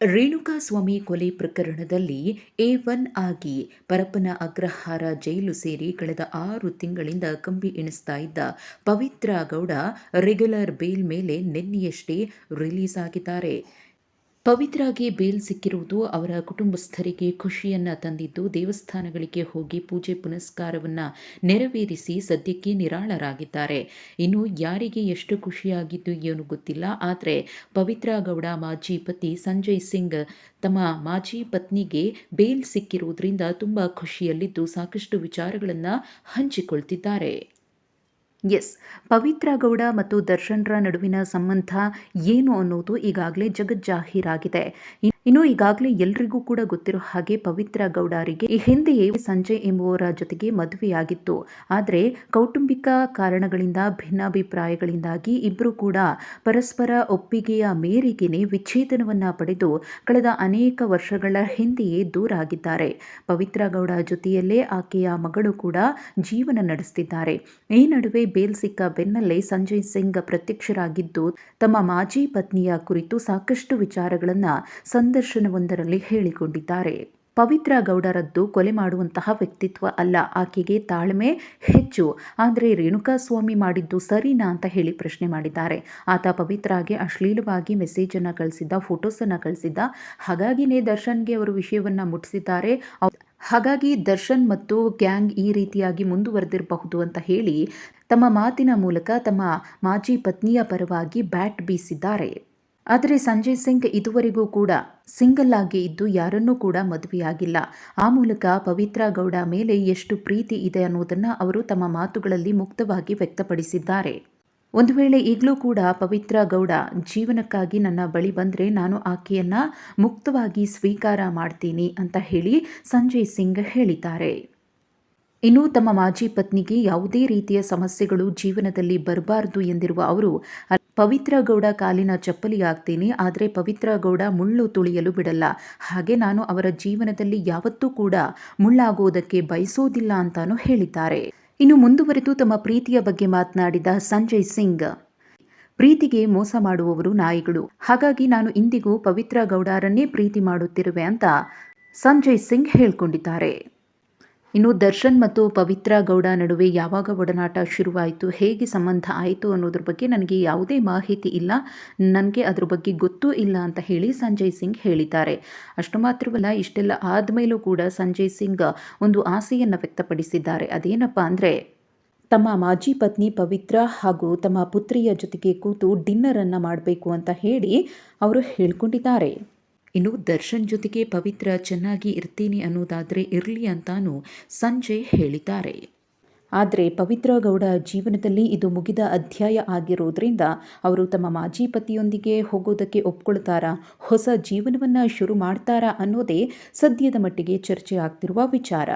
ರೇಣುಕಾಸ್ವಾಮಿ ಕೊಲೆ ಪ್ರಕರಣದಲ್ಲಿ A one ಆಗಿ ಪರಪ್ಪನ ಅಗ್ರಹಾರ ಜೈಲು ಸೇರಿ ಕಳೆದ ಆರು ತಿಂಗಳಿಂದ ಕಂಬಿ ಎಣಿಸ್ತಾ ಇದ್ದ ಪವಿತ್ರ ಗೌಡ ರೆಗ್ಯುಲರ್ ಬೇಲ್ ಮೇಲೆ ನಿನ್ನೆಯಷ್ಟೇ ರಿಲೀಸ್ ಆಗಿದ್ದಾರೆ. ಪವಿತ್ರಾಗೆ ಬೇಲ್ ಸಿಕ್ಕಿರುವುದು ಅವರ ಕುಟುಂಬಸ್ಥರಿಗೆ ಖುಷಿಯನ್ನು ತಂದಿದ್ದು, ದೇವಸ್ಥಾನಗಳಿಗೆ ಹೋಗಿ ಪೂಜೆ ಪುನಸ್ಕಾರವನ್ನ ನೆರವೇರಿಸಿ ಸದ್ಯಕ್ಕೆ ನಿರಾಳರಾಗಿದ್ದಾರೆ. ಇನ್ನು ಯಾರಿಗೆ ಎಷ್ಟು ಖುಷಿಯಾಗಿದ್ದು ಏನು ಗೊತ್ತಿಲ್ಲ. ಆದರೆ ಪವಿತ್ರ ಗೌಡ ಮಾಜಿ ಪತಿ ಸಂಜಯ್ ಸಿಂಗ್ ತಮ್ಮ ಮಾಜಿ ಪತ್ನಿಗೆ ಬೇಲ್ ಸಿಕ್ಕಿರುವುದರಿಂದ ತುಂಬ ಖುಷಿಯಲ್ಲಿದ್ದು ಸಾಕಷ್ಟು ವಿಚಾರಗಳನ್ನು ಹಂಚಿಕೊಳ್ತಿದ್ದಾರೆ. ಎಸ್ ಪವಿತ್ರ ಗೌಡ ಮತ್ತು ದರ್ಶನ್ರ ನಡುವಿನ ಸಂಬಂಧ ಏನು ಅನ್ನೋದು ಈಗಾಗಲೇ ಜಗಜ್ಜಾಹೀರಾಗಿದೆ. ಇನ್ನು ಈಗಾಗಲೇ ಎಲ್ರಿಗೂ ಕೂಡ ಗೊತ್ತಿರೋ ಹಾಗೆ ಪವಿತ್ರ ಗೌಡರಿಗೆ ಈ ಹಿಂದೆಯೇ ಸಂಜಯ್ ಎಂಬುವರ ಜೊತೆಗೆ ಮದುವೆಯಾಗಿತ್ತು. ಆದರೆ ಕೌಟುಂಬಿಕ ಕಾರಣಗಳಿಂದ, ಭಿನ್ನಾಭಿಪ್ರಾಯಗಳಿಂದಾಗಿ ಇಬ್ಬರು ಕೂಡ ಪರಸ್ಪರ ಒಪ್ಪಿಗೆಯ ಮೇರೆಗೆನೆ ವಿಚ್ಛೇದನವನ್ನ ಪಡೆದು ಕಳೆದ ಅನೇಕ ವರ್ಷಗಳ ಹಿಂದೆಯೇ ದೂರ ಆಗಿದ್ದಾರೆ. ಪವಿತ್ರ ಗೌಡ ಜೊತೆಯಲ್ಲೇ ಆಕೆಯ ಮಗಳು ಕೂಡ ಜೀವನ ನಡೆಸುತ್ತಿದ್ದಾರೆ ಈ ನಡುವೆ ಬೇಲ್ ಸಿಕ್ಕ ಬೆನ್ನಲ್ಲೇ ಸಂಜಯ್ ಸಿಂಗ್ ಪ್ರತ್ಯಕ್ಷರಾಗಿದ್ದು, ತಮ್ಮ ಮಾಜಿ ಪತ್ನಿಯ ಕುರಿತು ಸಾಕಷ್ಟು ವಿಚಾರಗಳನ್ನು ಸಂದರ್ಶನವೊಂದರಲ್ಲಿ ಹೇಳಿಕೊಂಡಿದ್ದಾರೆ. ಪವಿತ್ರ ಗೌಡರದ್ದು ಕೊಲೆ ಮಾಡುವಂತಹ ವ್ಯಕ್ತಿತ್ವ ಅಲ್ಲ, ಆಕೆಗೆ ತಾಳ್ಮೆ ಹೆಚ್ಚು. ಆದರೆ ರೇಣುಕಾಸ್ವಾಮಿ ಮಾಡಿದ್ದು ಸರಿನಾ ಅಂತ ಹೇಳಿ ಪ್ರಶ್ನೆ ಮಾಡಿದ್ದಾರೆ. ಆತ ಪವಿತ್ರಾಗೆ ಅಶ್ಲೀಲವಾಗಿ ಮೆಸೇಜನ್ನು ಕಳಿಸಿದ್ದ, ಫೋಟೋಸನ್ನು ಕಳಿಸಿದ್ದ. ಹಾಗಾಗಿನೇ ದರ್ಶನ್ಗೆ ಅವರು ವಿಷಯವನ್ನು ಮುಟ್ಟಿಸಿದ್ದಾರೆ. ಹಾಗಾಗಿ ದರ್ಶನ್ ಮತ್ತು ಗ್ಯಾಂಗ್ ಈ ರೀತಿಯಾಗಿ ಮುಂದುವರೆದಿರಬಹುದು ಅಂತ ಹೇಳಿ ತಮ್ಮ ಮಾತಿನ ಮೂಲಕ ತಮ್ಮ ಮಾಜಿ ಪತ್ನಿಯ ಪರವಾಗಿ ಬ್ಯಾಟ್ ಬೀಸಿದ್ದಾರೆ. ಆದರೆ ಸಂಜಯ್ ಸಿಂಗ್ ಇದುವರೆಗೂ ಕೂಡ ಸಿಂಗಲ್ ಆಗಿ ಇದ್ದು ಯಾರನ್ನೂ ಕೂಡ ಮದುವೆಯಾಗಿಲ್ಲ. ಆ ಮೂಲಕ ಪವಿತ್ರ ಗೌಡ ಮೇಲೆ ಎಷ್ಟು ಪ್ರೀತಿ ಇದೆ ಅನ್ನೋದನ್ನು ಅವರು ತಮ್ಮ ಮಾತುಗಳಲ್ಲಿ ಮುಕ್ತವಾಗಿ ವ್ಯಕ್ತಪಡಿಸಿದ್ದಾರೆ. ಒಂದು ವೇಳೆ ಈಗಲೂ ಕೂಡ ಪವಿತ್ರ ಗೌಡ ಜೀವನಕ್ಕಾಗಿ ನನ್ನ ಬಳಿ ಬಂದರೆ ನಾನು ಆಕೆಯನ್ನು ಮುಕ್ತವಾಗಿ ಸ್ವೀಕಾರ ಮಾಡ್ತೀನಿ ಅಂತ ಹೇಳಿ ಸಂಜಯ್ ಸಿಂಗ್ ಹೇಳಿದ್ದಾರೆ. ಇನ್ನು ತಮ್ಮ ಮಾಜಿ ಪತ್ನಿಗೆ ಯಾವುದೇ ರೀತಿಯ ಸಮಸ್ಯೆಗಳು ಜೀವನದಲ್ಲಿ ಬರಬಾರದು ಎಂದಿರುವ ಅವರು ಪವಿತ್ರ ಗೌಡ ಕಾಲಿನ ಚಪ್ಪಲಿ ಆಗ್ತೀನಿ ಆದರೆ ಪವಿತ್ರ ಗೌಡ ಮುಳ್ಳು ತುಳಿಯಲು ಬಿಡಲ್ಲ. ಹಾಗೆ ನಾನು ಅವರ ಜೀವನದಲ್ಲಿ ಯಾವತ್ತೂ ಕೂಡ ಮುಳ್ಳಾಗುವುದಕ್ಕೆ ಬಯಸೋದಿಲ್ಲ ಅಂತಾನು ಹೇಳಿದ್ದಾರೆ. ಇನ್ನು ಮುಂದುವರೆದು ತಮ್ಮ ಪ್ರೀತಿಯ ಬಗ್ಗೆ ಮಾತನಾಡಿದ ಸಂಜಯ್ ಸಿಂಗ್, ಪ್ರೀತಿಗೆ ಮೋಸ ಮಾಡುವವರು ನಾಯಿಗಳು. ಹಾಗಾಗಿ ನಾನು ಇಂದಿಗೂ ಪವಿತ್ರ ಗೌಡರನ್ನೇ ಪ್ರೀತಿ ಮಾಡುತ್ತಿರುವೆ ಅಂತ ಸಂಜಯ್ ಸಿಂಗ್ ಹೇಳ್ಕೊಂಡಿದ್ದಾರೆ. ಇನ್ನು ದರ್ಶನ್ ಮತ್ತು ಪವಿತ್ರ ಗೌಡ ನಡುವೆ ಯಾವಾಗ ಒಡನಾಟ ಶುರುವಾಯಿತು, ಹೇಗೆ ಸಂಬಂಧ ಆಯಿತು ಅನ್ನೋದ್ರ ಬಗ್ಗೆ ನನಗೆ ಯಾವುದೇ ಮಾಹಿತಿ ಇಲ್ಲ. ನನಗೆ ಅದ್ರ ಬಗ್ಗೆ ಗೊತ್ತೂ ಇಲ್ಲ ಅಂತ ಹೇಳಿ ಸಂಜಯ್ ಸಿಂಗ್ ಹೇಳಿದ್ದಾರೆ. ಅಷ್ಟು ಮಾತ್ರವಲ್ಲ, ಇಷ್ಟೆಲ್ಲ ಆದಮೇಲೂ ಕೂಡ ಸಂಜಯ್ ಸಿಂಗ್ ಒಂದು ಆಸೆಯನ್ನು ವ್ಯಕ್ತಪಡಿಸಿದ್ದಾರೆ. ಅದೇನಪ್ಪ ಅಂದರೆ, ತಮ್ಮ ಮಾಜಿ ಪತ್ನಿ ಪವಿತ್ರ ಹಾಗೂ ತಮ್ಮ ಪುತ್ರಿಯ ಜೊತೆಗೆ ಕೂತು ಡಿನ್ನರನ್ನು ಮಾಡಬೇಕು ಅಂತ ಹೇಳಿ ಅವರು ಹೇಳ್ಕೊಂಡಿದ್ದಾರೆ. ಇನ್ನು ದರ್ಶನ್ ಜೊತೆಗೆ ಪವಿತ್ರ ಚೆನ್ನಾಗಿ ಇರ್ತೀನಿ ಅನ್ನೋದಾದರೆ ಇರಲಿ ಅಂತಾನು ಸಂಜಯ್ ಹೇಳಿದ್ದಾರೆ. ಆದರೆ ಪವಿತ್ರ ಗೌಡ ಜೀವನದಲ್ಲಿ ಇದು ಮುಗಿದ ಅಧ್ಯಾಯ ಆಗಿರೋದ್ರಿಂದ ಅವರು ತಮ್ಮ ಮಾಜಿ ಪತಿಯೊಂದಿಗೆ ಹೋಗೋದಕ್ಕೆ ಒಪ್ಕೊಳ್ತಾರಾ, ಹೊಸ ಜೀವನವನ್ನು ಶುರು ಮಾಡ್ತಾರಾ ಅನ್ನೋದೇ ಸದ್ಯದ ಮಟ್ಟಿಗೆ ಚರ್ಚೆ ಆಗ್ತಿರುವ ವಿಚಾರ.